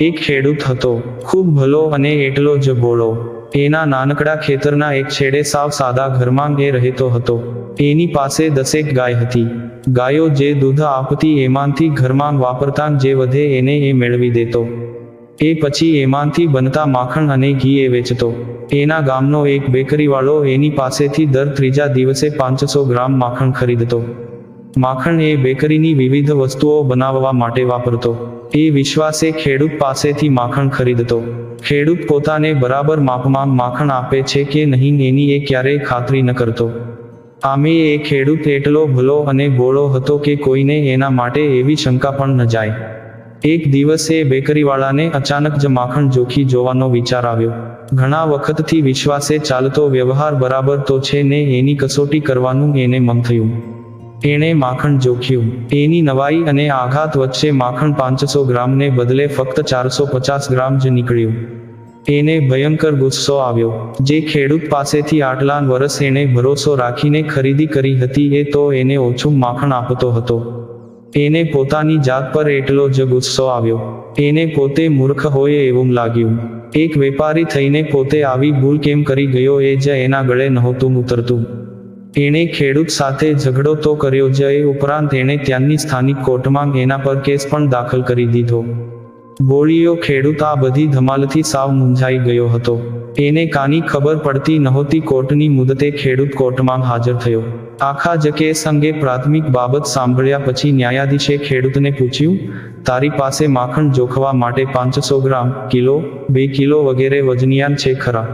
એક ખેડૂત હતો. ખૂબ ભલો અને એટલો જ ભોળો એના નાનકડા ખેતરના એક છેડે સાવ સાદા ઘરમાં એ રહેતો હતો. એની પાસે દસેક ગાય હતી. ગાયો જે દૂધ આપતી એમાંથી ઘરમાં વાપરતા જે વધે એને એ મેળવી દેતો. એ પછી એમાંથી બનતા માખણ અને ઘી એ વેચતો. એના ગામનો એક બેકરીવાળો એની પાસેથી દર ત્રીજા દિવસે પાંચસો ગ્રામ માખણ ખરીદતો. માખણ એ બેકરીની વિવિધ વસ્તુઓ બનાવવા માટે વાપરતો. એ વિશ્વાસે ખેડૂત પાસેથી માખણ ખરીદતો. ખેડૂત પોતાને બરાબર માપમાં માખણ આપે છે કે નહીં એની એ ક્યારેય ખાતરી ન કરતો. આમે એ ખેડૂત એટલો ભલો અને ભોળો હતો કે કોઈને એના માટે એવી શંકા પણ ન જાય. એક દિવસ એ બેકરીવાળાને અચાનક જ માખણ જોખી જોવાનો વિચાર આવ્યો. ઘણા વખતથી વિશ્વાસે ચાલતો વ્યવહાર બરાબર તો છે ને એની કસોટી કરવાનું એને મન થયું. એણે માખણ જોખ્યું. એની નવાઈ અને આઘાત વચ્ચે માખણ પાંચસો ગ્રામને બદલે ફક્ત ચારસો પચાસ ગ્રામ જ નીકળ્યું. એને ભયંકર ગુસ્સો આવ્યો. જે ખેડૂત પાસેથી આટલા વર્ષ એણે ભરોસો રાખીને ખરીદી કરી હતી એ તો એને ઓછું માખણ આપતો હતો. એને પોતાની જાત પર એટલો જ ગુસ્સો આવ્યો. એને પોતે મૂર્ખ હોય એવું લાગ્યું. એક વેપારી થઈને પોતે આવી ભૂલ કેમ કરી ગયો એ જ એના ગળે નહોતું ઉતરતું. એણે ખેડૂત સાથે ઝઘડો તો કર્યો જ, એ ઉપરાંત એણે ત્યાંની સ્થાનિક કોર્ટમાં એના પર કેસ પણ દાખલ કરી દીધો. બોળીયો ખેડૂત આ બધી ધમાલથી સાવ મૂંઝાઈ ગયો હતો. એને કાની ખબર પડતી નહોતી કોર્ટની મુદતે ખેડૂત કોર્ટમાં હાજર થયો. આખા જ અંગે પ્રાથમિક બાબત સાંભળ્યા પછી ન્યાયાધીશે ખેડૂતને પૂછ્યું, તારી પાસે માખણ જોખવા માટે પાંચસો ગ્રામ, કિલો, બે કિલો વગેરે વજનિયાન છે ખરા?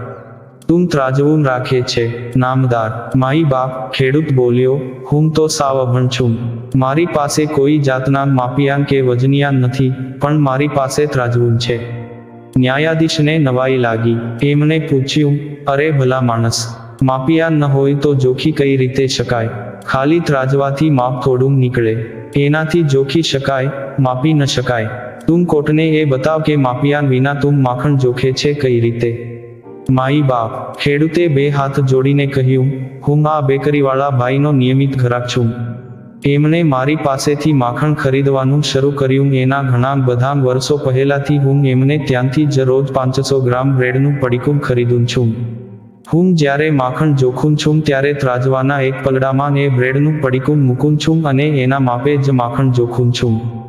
તું ત્રાજવું રાખે છે. નામદાર માઈ બાપ, ખેડૂત બોલ્યો, હું તો સાવ અભણ છું. મારી પાસે કોઈ જાતના માપિયાન કે વજનિયાન નથી, પણ મારી પાસે ત્રાજવું છે. ન્યાયાધીશને નવાઈ લાગી. એમણે પૂછ્યું, અરે ભલા માણસ માપિયાન ન હોય તો જોખી કઈ રીતે શકાય? ખાલી ત્રાજવાથી માપ થોડું નીકળે. એનાથી જોખી શકાય માપી ન શકાય. તું કોર્ટને એ બતાવ કે માપિયાન વિના તું માખણ જોખે છે કઈ રીતે? માઈ બાપ, ખેડૂતે બે હાથ જોડીને કહ્યું, હું આ બેકરીવાળા ભાઈનો નિયમિત ઘરાક છું. એમણે મારી પાસેથી માખણ ખરીદવાનું શરૂ કર્યું. એના ઘણા બધા વર્ષો પહેલાથી હું એમને ત્યાંથી જ રોજ પાંચસો ગ્રામ બ્રેડનું પડીકું ખરીદું છું. હું જ્યારે માખણ જોખું છું ત્યારે ત્રાજવાના એક પલડામાં એ બ્રેડનું પડીકું મૂકું છું અને એના માપે જ માખણ જોખું છું.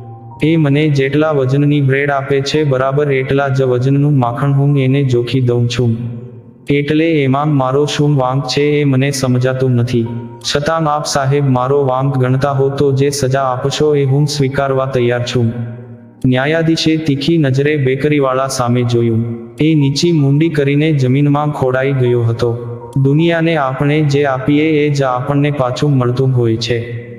એ મને જેટલા વજનની બ્રેડ આપે છે બરાબર એટલા જ વજનનું માખણ હું એને જોખી દઉં છું. એટલે એમાં મારો શું વાંક છે એ મને સમજાતું નથી. છતાં આપ સાહેબ મારો વાંક ગણતા હો તો જે સજા આપશો એ હું સ્વીકારવા તૈયાર છું. ન્યાયાધીશે તીખી નજરે બેકરીવાળા સામે જોયું. એ નીચી મૂંડી કરીને જમીનમાં ખોડાઈ ગયો હતો. દુનિયાને આપણે જે આપીએ એ જ આપણને પાછું મળતું હોય છે.